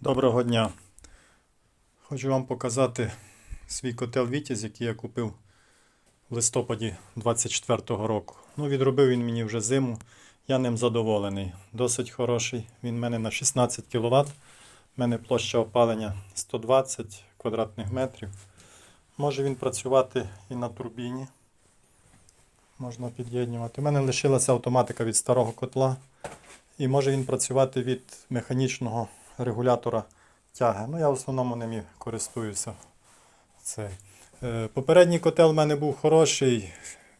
Доброго дня. Хочу вам показати свій котел Вітязь, який я купив в листопаді 24-го року. Ну, відробив він мені вже зиму. Я ним задоволений. Досить хороший. Він в мене на 16 кВт. У мене площа опалення 120 квадратних метрів. Може він працювати і на турбіні. Можна під'єднувати. У мене лишилася автоматика від старого котла. І може він працювати від механічного регулятора тяги. Ну, я в основному ним і користуюся. Цей. Е, Попередній котел в мене був хороший.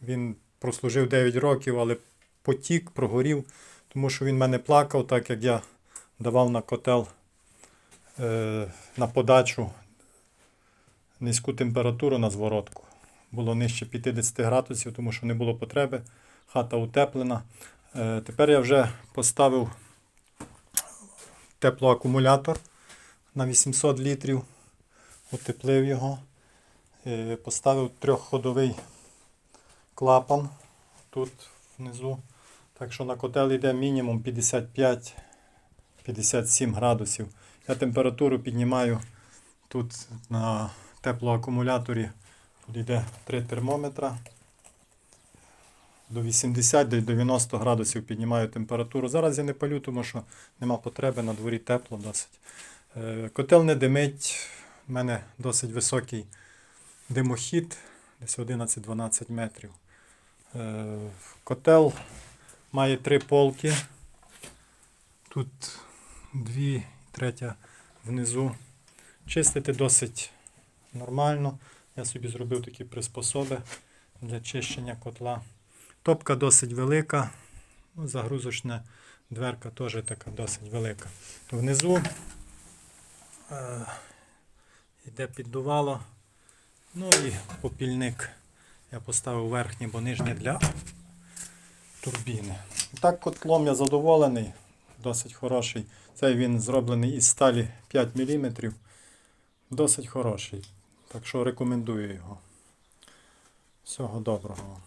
Він прослужив 9 років, але потік, прогорів, тому що він мене плакав, так як я давав на котел е, на подачу низьку температуру на зворотку. Було нижче 50 градусів, тому що не було потреби. Хата утеплена. Е, Тепер я вже поставив теплоакумулятор на 800 літрів, утеплив його, Е, поставив трьохходовий клапан тут внизу. Так що на котел йде мінімум 55-57 градусів. Я температуру піднімаю тут на теплоакумуляторі. Тут йде три термометра. До 80 до 90 градусів піднімаю температуру. Зараз я не палю, тому що нема потреби, на дворі тепло досить. Е, Котел не димить. У мене досить високий димохід, десь 11-12 метрів. Е, Котел має три полки. Тут дві, третя внизу. Чистити досить нормально. Я собі зробив такі приспособи для чищення котла. Топка досить велика. Загрузочна дверка теж така досить велика. Внизу е, йде піддувало. Ну і попільник я поставив верхній, бо нижній для турбіни. Так, котлом я задоволений, досить хороший. Цей він зроблений із сталі 5 мм. Досить хороший. Так що рекомендую його. Всього доброго.